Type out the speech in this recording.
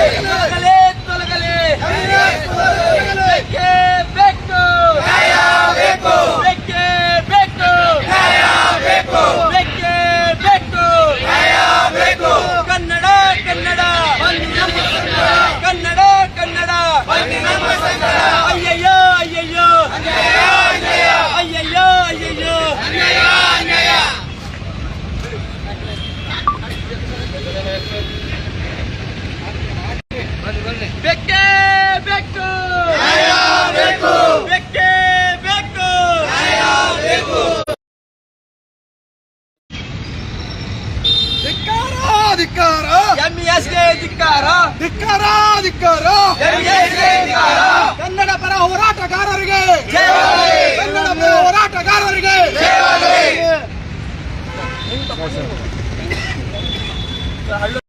Ei. ಜೆಡಿಎಸ್ಗೆ ಧಿಕ್ಕಾರ. ಧಿಕ್ಕಾರ ಧಿಕ್ಕಾರ. ಕನ್ನಡ ಪರ ಹೋರಾಟಗಾರರಿಗೆ. ಕನ್ನಡ ಪರ ಹೋರಾಟಗಾರರಿಗೆ. ಹಳ್ಳು